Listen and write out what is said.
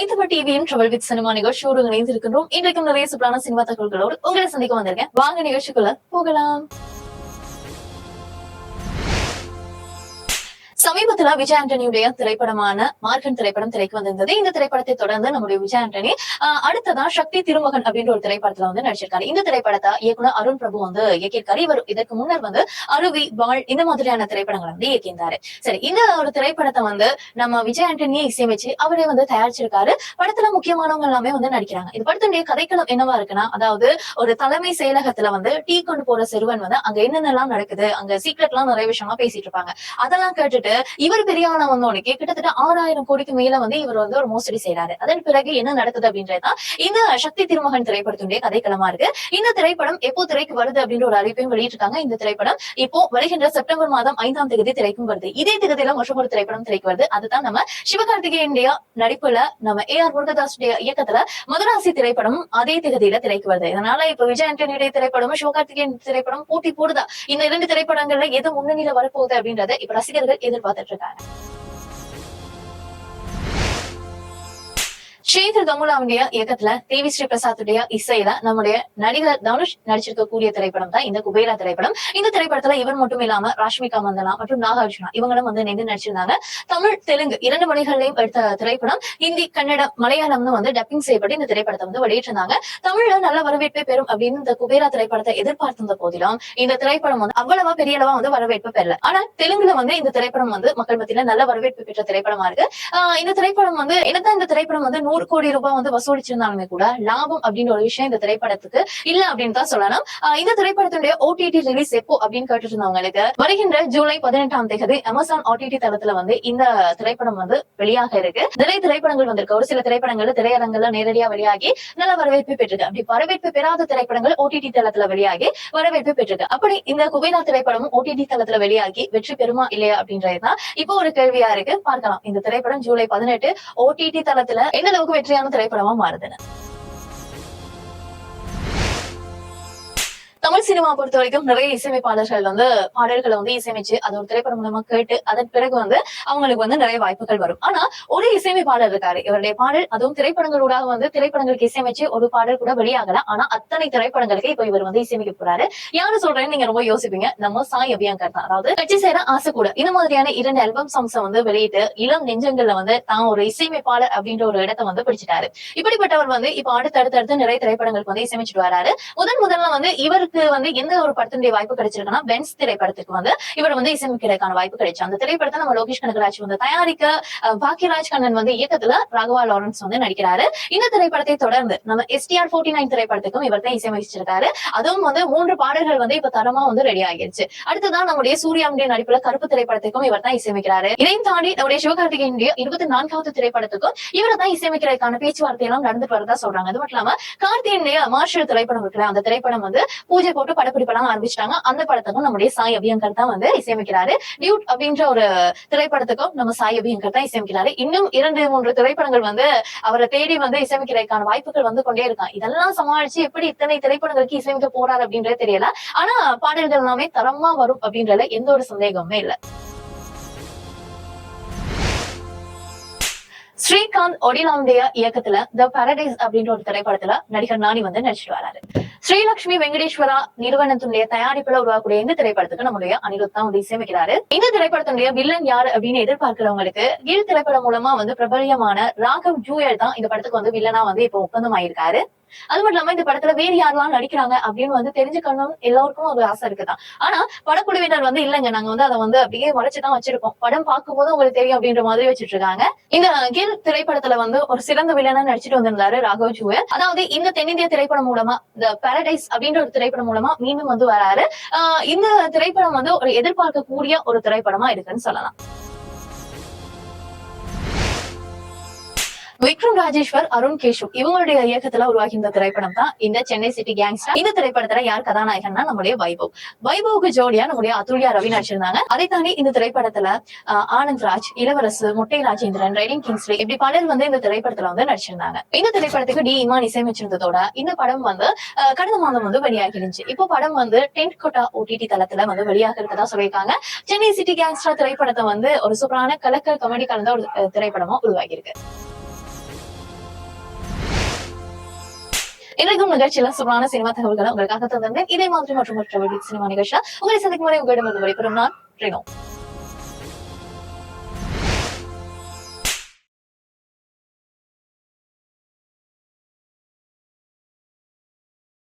மைத்தவ டிவியின் trouble with cinema நிகழ்ச்சியோடு இணைந்திருக்கின்றோம். இன்றைக்கும் நிறைய சூப்பரான சினிமா தகவல்களோடு உங்களை சந்திக்க வந்திருக்கேன். வாங்க நிகழ்ச்சிக்குள்ள போகலாம். சமீபத்துல விஜய் ஆண்டனியுடைய திரைப்படமான மார்க்கன் திரைப்படம் திரைக்கு வந்திருந்தது. இந்த திரைப்படத்தை தொடர்ந்து நம்முடைய விஜய் ஆண்டனி அடுத்ததான் அடுத்ததா சக்தி திருமகன் அப்படின்ற ஒரு திரைப்படத்துல வந்து நடிச்சிருக்காரு. இந்த திரைப்படத்தை இயக்குனர் அருண் பிரபு வந்து இயக்கியிருக்காரு. இவர் இதற்கு முன்னர் வந்து அருவி வாழ் இந்த மாதிரியான திரைப்படங்களை வந்து இயக்கியிருந்தாரு. சரி இந்த ஒரு திரைப்படத்தை வந்து நம்ம விஜய் ஆண்டனியை இசையமைச்சு அவரே வந்து தயாரிச்சிருக்காரு. படத்துல முக்கியமானவங்க எல்லாமே வந்து நடிக்கிறாங்க. இந்த படத்துடைய கதைக்களம் என்னவா இருக்குன்னா அதாவது ஒரு தலைமை செயலகத்துல வந்து டீ கொண்டு போற சிறுவன் வந்து அங்க என்னென்னலாம் நடக்குது அங்க சீக்ரெட் எல்லாம் நிறைய விஷயமா பேசிட்டு இருப்பாங்க. அதெல்லாம் கேட்டுட்டு இவர் பெரிய கிட்டத்தட்ட ஆறாயிரம் கோடிக்கு மேல வந்து இவர் வந்து ஒரு மோசடி செய்யறாரு அதன் பிறகு என்ன நடக்குது அப்படின்றதுதான் இந்த சக்தி திருமகன் திரைப்படத்துடைய கதைக்களமா இருக்கு. இந்த திரைப்படம் எப்போ திரைக்கு வருது அப்படின்ற ஒரு அறிவிப்பையும் வெளியிட்டிருக்காங்க. இந்த திரைப்படம் இப்போ வருகின்ற செப்டம்பர் மாதம் ஐந்தாம் தேதி திரைக்கும் வருது. இதே தேதியில மற்றும் ஒரு திரைப்படம் திரைக்கு வருது. அதுதான் நம்ம சிவகார்த்திகேயனுடைய நடிப்புல நம்ம ஏ ஆர் முருகதாசுடைய இயக்கத்துல மதுராசி திரைப்படம் அதே தேதியில திரைக்கு வருது. இதனால இப்ப விஜய் ஆண்டனியுடைய திரைப்படமும் சிவகார்த்திகேயன் திரைப்படம் போட்டி போடுதா? இந்த இரண்டு திரைப்படங்கள்ல எது முன்னணியில வரப்போகுது அப்படின்றத இப்ப ரசிகர்கள் எதிர்பார்த்துட்டு இருக்காங்க ஸ்ரீதர் கமுலாவுடைய இயக்கத்துல தேவி ஸ்ரீ பிரசாத்துடைய இசையில நம்முடைய நடிகர் தனுஷ் நடிச்சிருக்கக்கூடிய திரைப்படம் தான் இந்த குபேரா திரைப்படம். இந்த திரைப்படத்துல இவர் மட்டும் இல்லாம ராஷ்மிகா மந்தனா மற்றும் நாகார்ஜுனா இவங்களும் வந்து இணைந்து நடிச்சிருந்தாங்க. தமிழ் தெலுங்கு இரண்டு மொழிகளையும் எடுத்த திரைப்படம். ஹிந்தி கன்னடம் மலையாளம்னு வந்து டப்பிங் செய்யப்பட்டு இந்த திரைப்படத்தை வந்து வெளியிட்டிருந்தாங்க. தமிழ்ல நல்ல வரவேற்பை பெறும் அப்படின்னு இந்த குபேரா திரைப்படத்தை எதிர்பார்த்திருந்த போதிலும் இந்த திரைப்படம் வந்து அவ்வளவா பெரிய அளவா வந்து வரவேற்பு பெறல. ஆனா தெலுங்குல வந்து இந்த திரைப்படம் வந்து மக்கள் மத்தியில நல்ல வரவேற்பு பெற்ற திரைப்படமா இருக்கு. ஆஹ் இந்த திரைப்படம் வந்து என்னதான் இந்த திரைப்படம் வந்து நூறு கோடி ரூபாய் வந்து வசூலிச்சிருந்தாலுமே கூட லாபம் அப்படின்னு ஒரு விஷயம் இந்த திரைப்படத்துக்கு இல்ல அப்படின்னு தான் சொல்லலாம். இந்த திரைப்படத்துடைய ஓடிடி ரிலீஸ் எப்போ அப்படின்னு கேட்டுட்டு இருந்தவங்களுக்கு வருகின்ற ஜூலை பதினெட்டாம் தேதி அமேசான் ஓடிடி தளத்துல வந்து இந்த திரைப்படம் வந்து வெளியாக இருக்கு. நிறைய திரைப்படங்கள் வந்திருக்கு. ஒரு சில திரைப்படங்கள் திரையரங்குல நேரடியா வெளியாகி நல்ல வரவேற்பு பெற்றிருக்கு. அப்படி வரவேற்பு பெறாத திரைப்படங்கள் ஓடிடி தளத்துல வெளியாகி வரவேற்பு பெற்றிருக்கு. அப்படி இந்த குபேரா திரைப்படமும் ஓடிடி தளத்துல வெளியாகி வெற்றி பெறுமா இல்லையா அப்படின்றதுதான் இப்போ ஒரு கேள்வியா இருக்கு. பார்க்கலாம். இந்த திரைப்படம் ஜூலை பதினெட்டு ஓடிடி தளத்துல எந்த அளவுக்கு வெற்றியான திரைப்படமா மாறுதுன்னு. தமிழ் சினிமா பொறுத்த வரைக்கும் நிறைய இசையமைப்பாளர்கள் வந்து பாடல்களை வந்து இசையமைச்சு அது ஒரு திரைப்படம் மூலமா கேட்டு அதன் பிறகு வந்து அவங்களுக்கு வந்து நிறைய வாய்ப்புகள் வரும். ஆனா ஒரு இசையமைப்பாளர் இருக்காரு. இவருடைய பாடல் அதுவும் திரைப்படங்களூடாக வந்து திரைப்படங்களுக்கு இசையமைச்சு ஒரு பாடல் கூட வெளியாகல. ஆனா அத்தனை திரைப்படங்களுக்கு இப்ப இவர் வந்து இசையமைக்க போறாரு. யாரு சொல்றேன்னு நீங்க ரொம்ப யோசிப்பீங்க? நம்ம சாய் அபியாங்கர் தான். அதாவது கட்சி சேர ஆசை கூட. இந்த மாதிரியான இரண்டு ஆல்பம் சாங்ஸ் வந்து வெளியிட்டு இளம் நெஞ்சங்கள்ல வந்து தான் ஒரு இசையமைப்பாளர் அப்படின்ற ஒரு இடத்தை வந்து பிடிச்சிட்டாரு. இப்படிப்பட்டவர் வந்து இப்ப அடுத்து நிறைய திரைப்படங்களுக்கு வந்து இசையமைச்சிட்டு வராரு. முதன் முதல்ல வந்து இவருக்கு வந்து எந்த ஒரு படத்தினுடைய வாய்ப்பு கிடைச்சிருக்குன்னா பென்ஸ் திரைப்படத்துக்கு வந்து இவர் வந்து இசையமைக்கிறதுக்கான வாய்ப்பு கிடைச்சு. அந்த திரைப்படத்தை நம்ம லோகேஷ் கனகராஜ் வந்து தயாரிக்க பாக்கியராஜ் கண்ணன் வந்து இயக்கத்துல ராகவா லாரன்ஸ் வந்து நடிக்கிறாரு. இந்த திரைப்படத்தை தொடர்ந்து நம்ம எஸ்டிஆர் போர்ட்டி நைன் திரைப்படத்துக்கும் இவர் தான் இசையமைச்சிருக்காரு. அதுவும் வந்து மூன்று பாடல்கள் வந்து இப்ப தரமா வந்து ரெடி ஆகிருச்சு. அடுத்ததான் நம்முடைய சூர்யாவுடைய நடிப்புல கருப்பு திரைப்படத்துக்கும் இவர் தான் இசையமைக்கிறாரு. இதையும் தாண்டி நம்முடைய சிவகார்த்திகேயனுடைய இருபத்தி நான்காவது திரைப்படத்துக்கும் இவரை தான் இசையமைக்கிறதுக்கான பேச்சுவார்த்தை எல்லாம் நடந்துட்டு வரதா சொல்றாங்க. அது மட்டும் இல்லாம கார்த்தியனுடைய மார்ஷல் திரைப்படம் இருக்கிற அந்த திரைப்படம் வந்து பூஜை போட்டு படப்பிடிப்பெல்லாம் ஆரம்பிச்சிட்டாங்க. அந்த படத்துக்கும் நம்முடைய சாய் அபியங்கர் தான் வந்து இசையமைக்கிறாரு. டியூட் அப்படின்ற ஒரு திரைப்படத்துக்கும் நம்ம சாய் அபியங்கர் தான் இசையமைக்கிறாரு. இன்னும் இரண்டு மூன்று திரைப்படங்கள் வந்து அவரை தேடி வந்து இசையமைக்கிறதுக்கான வாய்ப்புகள் வந்து கொண்டே இருக்கான். இதெல்லாம் சமாளிச்சு எப்படி இத்தனை திரைப்படங்களுக்கு இசையமைக்க போறாரு அப்படின்றது தெரியல. ஆனா பாடல்கள் எல்லாமே தரமா வரும் அப்படின்றதுல எந்த ஒரு சந்தேகமுமே இல்ல. ஸ்ரீகாந்த் ஒடிலாவுடைய இயக்கத்துல த பாரடைஸ் அப்படின்ற ஒரு திரைப்படத்துல நடிகர் நானி வந்து நடிச்சிட்டு வராரு. ஸ்ரீலக்ஷ்மி வெங்கடேஸ்வரா நிறுவனத்தினுடைய தயாரிப்புல உருவாக்கக்கூடிய இந்த திரைப்படத்துக்கு நம்முடைய அனிருத் தான் வந்து இசையமைக்கிறாரு இந்த திரைப்படத்தினுடைய வில்லன் யாரு அப்படின்னு எதிர்பார்க்கிறவங்களுக்கு கீழ் திரைப்படம் மூலமா வந்து பிரபலியமான ராகவ் ஜூயல் தான் இந்த படத்துக்கு வந்து வில்லனா வந்து இப்போ ஒப்பந்தம் ஆயிருக்காரு அது மட்டும் இல்லாம இந்த படத்துல வேறு யாரெல்லாம் நடிக்கிறாங்க அப்படின்னு வந்து தெரிஞ்சுக்கணும் எல்லாருக்கும் ஒரு ஆசை இருக்குதான். ஆனா படக்குழுவினர் வந்து இல்லைங்க. நாங்க வந்து அதை வந்து அப்படியே மறைச்சுதான் வச்சிருக்கோம். படம் பார்க்கும்போது உங்களுக்கு தெரியும் அப்படின்ற மாதிரி வச்சிட்டு இருக்காங்க இந்த கில் திரைப்படத்துல வந்து ஒரு சிறந்த வில்லனா நடிச்சிட்டு வந்திருந்தாரு ராகவ் ஜூயல் அதாவது இந்த தென்னிந்திய திரைப்படம் மூலமா இந்த பாரடைஸ் அப்படின்ற ஒரு திரைப்படம் மூலமா மீண்டும் வந்து வராரு. ஆஹ் இந்த திரைப்படம் வந்து ஒரு எதிர்பார்க்கக்கூடிய ஒரு திரைப்படமா இருக்குன்னு சொல்லலாம். விக்ரம் ராஜேஸ்வர் அருண் கேஷு இவங்களுடைய இயக்கத்துல உருவாகி இந்த திரைப்படம் தான் இந்த சென்னை சிட்டி கேங்ஸ்டர் இந்த திரைப்படத்துல யார் கதாநாயகன்னா நம்முடைய வைபவ். வைபவுக்கு ஜோடியா நம்முடைய அதுல்யா ரவி நடிச்சிருந்தாங்க. அதை தாண்டி இந்த திரைப்படத்துல ஆனந்த் ராஜ் இளவரசு முட்டை ராஜேந்திரன் ரைடிங் கிங்ஸ்லி இப்படி பலர் வந்து இந்த திரைப்படத்துல வந்து நடிச்சிருந்தாங்க. இந்த திரைப்படத்துக்கு டி இமான் இசையமைச்சிருந்ததோட இந்த படம் வந்து கடந்த மாதம் வந்து வெளியாகி இருந்துச்சு இப்போ படம் வந்து டென்ட் கோட்டா ஓடிடி தளத்துல வந்து வெளியாக இருக்கதா சொல்லியிருக்காங்க. சென்னை சிட்டி கேங்ஸ்டர் திரைப்படத்தை வந்து ஒரு சூப்பரான கலக்கல் காமெடி கலந்த ஒரு திரைப்படமா உருவாகி இருக்கு இன்றைக்கும் நிகழ்ச்சியில சூப்பரான சினிமா தகவல்களை உங்களுக்காக தந்திருந்தேன். இதே மாதிரி மற்றும் மற்ற சினிமா நிகழ்ச்சியா உங்களை சந்திக்கும் வரை உங்களிடம் வந்து விடைபெறும் நான் ரினோ